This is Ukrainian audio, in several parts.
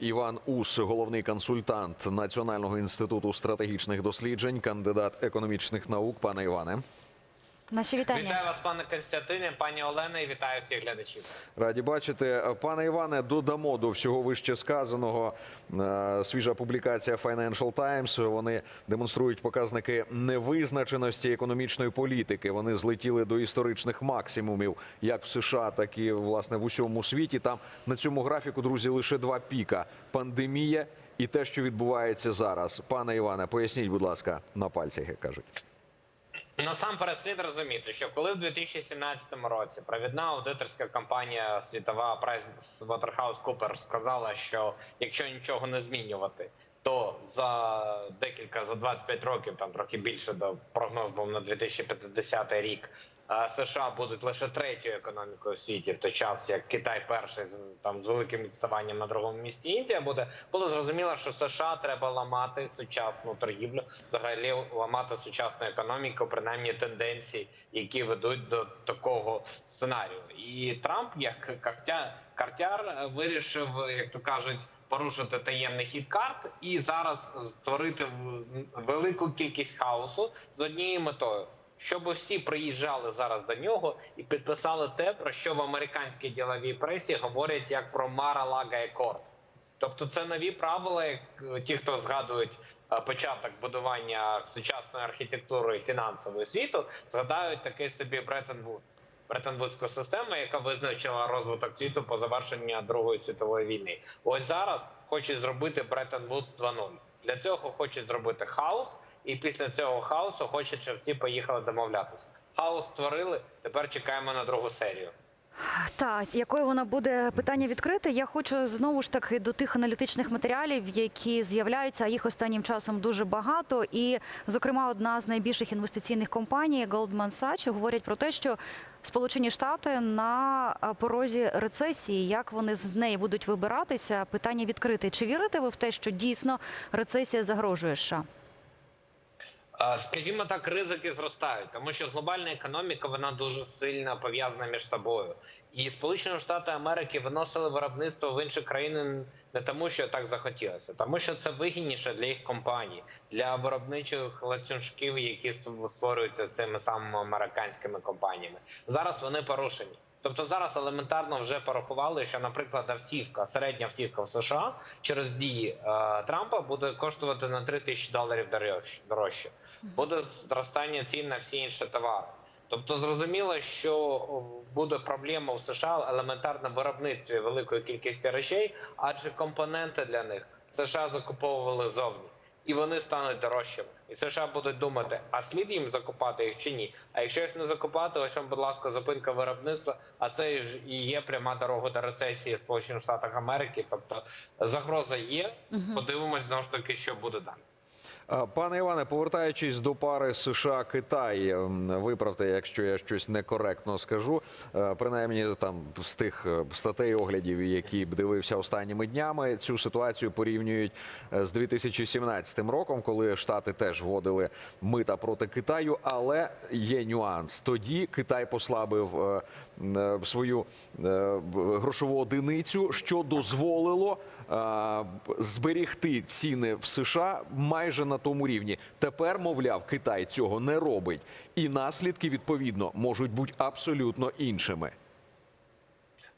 Іван Ус, головний консультант Національного інституту стратегічних досліджень, кандидат економічних наук. Пане Іване, Наші вітання. Вітаю вас, пане Константине, пані Олена, і вітаю всіх глядачів. раді бачити. Пане Іване, додамо до всього вище сказаного. е, Свіжа публікація Financial Times. Вони демонструють показники невизначеності економічної політики. Вони злетіли до історичних максимумів, як в США, так і власне в усьому світі. Там на цьому графіку, друзі, лише два піка: пандемія і те, що відбувається зараз. Пане Іване, поясніть, будь ласка, на пальцях, як кажуть. Насамперед слід розуміти, що коли в 2017 році провідна аудиторська компанія світова PricewaterhouseCoopers сказала, що якщо нічого не змінювати, то за декілька за 25 років, там трохи більше до прогноз був на 2050 рік. е, США будуть лише третьою економікою в світі, в той час як Китай перший там з великим відставанням на другому місці. Індія буде було зрозуміло, що США треба ламати сучасну торгівлю, взагалі ламати сучасну економіку, принаймні тенденції, які ведуть до такого сценарію. І Трамп, як картя, картяр, вирішив, як то кажуть. Порушити таємний хід карт і зараз створити велику кількість хаосу з однією метою, щоб всі приїжджали зараз до нього і підписали те, про що в американській діловій пресі говорять як про Мара-Лага Екорд. Тобто це нові правила, як е, ті, хто згадують е, початок будування сучасної архітектури і фінансової світу, згадають такий собі Бреттон Вудс. Бреттон-Вудську систему, яка визначила розвиток світу по завершенню Другої світової війни. Ось зараз хочуть зробити Бреттенвудс 2.0. Для цього хочуть зробити хаос, і після цього хаосу хочуть, щоб всі поїхали домовлятися. Хаос створили. Тепер чекаємо на другу серію. Так, якою вона буде питання відкрите? Я хочу знову ж таки до тих аналітичних матеріалів, які з'являються, а їх останнім часом дуже багато. І, зокрема, одна з найбільших інвестиційних компаній Goldman Sachs говорять про те, що Сполучені Штати на порозі рецесії, як вони з неї будуть вибиратися? Питання відкрите. Чи вірите ви в те, що дійсно рецесія загрожує США? Скажімо так, ризики зростають, тому що глобальна економіка вона дуже сильно пов'язана між собою. І Сполучені Штати Америки виносили виробництво в інші країни не тому, що так захотілося, тому що це вигідніше для їх компаній, для виробничих ланцюжків, які створюються цими самими американськими компаніями. Зараз вони порушені. Тобто зараз елементарно вже порахували, що, наприклад, автівка, середня автівка в США через дії е, Трампа буде коштувати на 3 тисячі доларів дорожче. Буде зростання цін на всі інші товари. Тобто зрозуміло, що буде проблема в США елементарно виробництві великої кількості речей, адже компоненти для них США закуповували зовні. І вони стануть дорожчими. І США будуть думати, а слід їм закупати їх чи ні. А якщо їх не закупати, ось вам, будь ласка, зупинка виробництва. А це ж і є пряма дорога до рецесії в Сполучених Штатах Америки. Тобто загроза є. Подивимось знову ж таки, що буде далі. А, Пане Іване, повертаючись до пари США Китай, ем, виправте, якщо я щось некоректно скажу. Е, Принаймні там з тих е, статей оглядів, які б дивився останніми днями, цю ситуацію порівнюють е, з 2017 роком, коли Штати теж вводили мита проти Китаю. Але є нюанс. Тоді Китай послабив е, е, свою е, грошову одиницю, що дозволило е, зберігти ціни в США майже на тому рівні. Тепер, мовляв, Китай цього не робить, і наслідки відповідно можуть бути абсолютно іншими.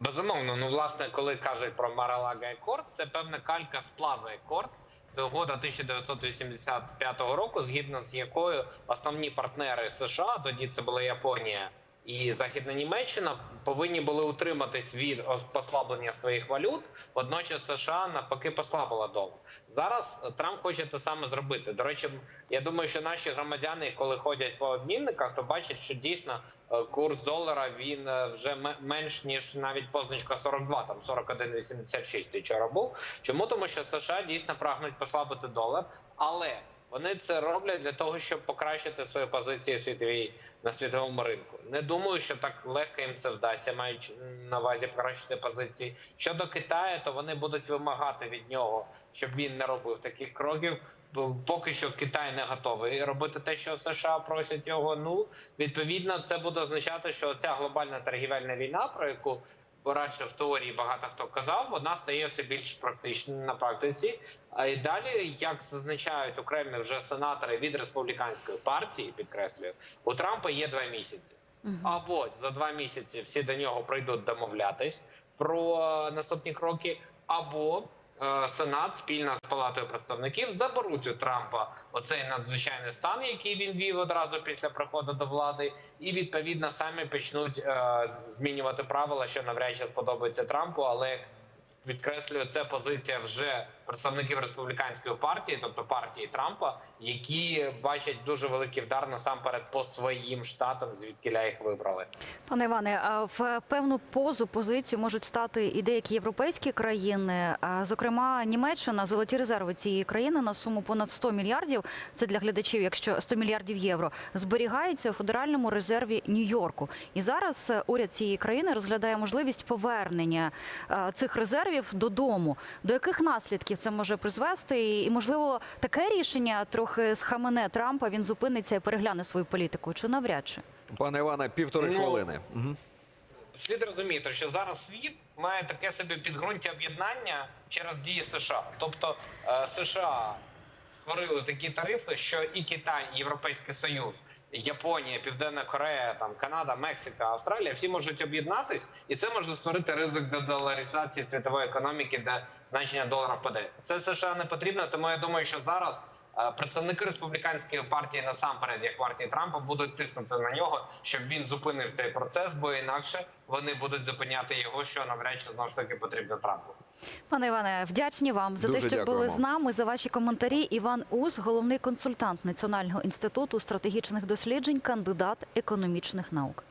Безумовно, ну власне, коли кажуть про Маралага Екорд, це певна калька з Плаза Екорд. Це угода 1985 року, згідно з якою основні партнери США, тоді це була Японія і Західна Німеччина, повинні були утриматись від ос- послаблення своїх валют. Водночас США навпаки послабила долар. Зараз Трамп хоче те саме зробити. До речі, я думаю, що наші громадяни, коли ходять по обмінниках, то бачать, що дійсно е, курс долара він е, вже ме- менш ніж навіть позначка 42, там 41,86 вчора був. Чому тому, що США дійсно прагнуть послабити долар, але вони це роблять для того, щоб покращити свої позиції в світовій на світовому ринку. Не думаю, що так легко їм це вдасться, маючи на увазі покращити позиції. Щодо Китаю, то вони будуть вимагати від нього, щоб він не робив таких кроків. Поки що Китай не готовий робити те, що США просять його. Ну відповідно, це буде означати, що ця глобальна торгівельна війна, про яку радше в теорії багато хто казав, вона стає все більш практичною на практиці. А і далі, як зазначають окремі вже сенатори від республіканської партії, підкреслюю, у Трампа є два місяці. Або за два місяці всі до нього прийдуть домовлятись про наступні кроки, або Сенат спільно з Палатою представників заберуть у Трампа оцей надзвичайний стан, який він вів одразу після приходу до влади, і відповідно самі почнуть е, змінювати правила, що навряд чи сподобається Трампу, але підкреслюю, це позиція вже представників республіканської партії, тобто партії Трампа, які бачать дуже великий вдар насамперед по своїм штатам, звідки їх вибрали. Пане Іване, в певну позу позицію можуть стати і деякі європейські країни, зокрема Німеччина, золоті резерви цієї країни на суму понад 100 мільярдів. Це для глядачів, якщо 100 мільярдів євро зберігається у федеральному резерві Нью-Йорку. І зараз е, уряд цієї країни розглядає можливість повернення е, цих резервів додому. До яких наслідків це може призвести? І можливо таке рішення трохи схамене Трампа. Він зупиниться і перегляне свою політику. Чи навряд чи? Пане Іване, півтори Ну, хвилини. Мгм. Слід розуміти, що зараз світ має таке собі підґрунтя об'єднання через дії США. Тобто е, США створили такі тарифи, що і Китай, і Європейський Союз, Японія, Південна Корея, там Канада, Мексика, Австралія всі можуть об'єднатись, і це може створити ризик до доларизації світової економіки, де значення долара впаде. Це США не потрібно, тому я думаю, що зараз. Е, Представники республіканської партії насамперед, як партії Трампа, будуть тиснути на нього, щоб він зупинив цей процес, бо інакше вони будуть зупиняти його, що навряд чи знову ж таки потрібно Трампу. Пане Іване, вдячні вам за Дуже те, що були з нами. За ваші коментарі. Іван Ус, головний консультант Національного інституту стратегічних досліджень, кандидат економічних наук.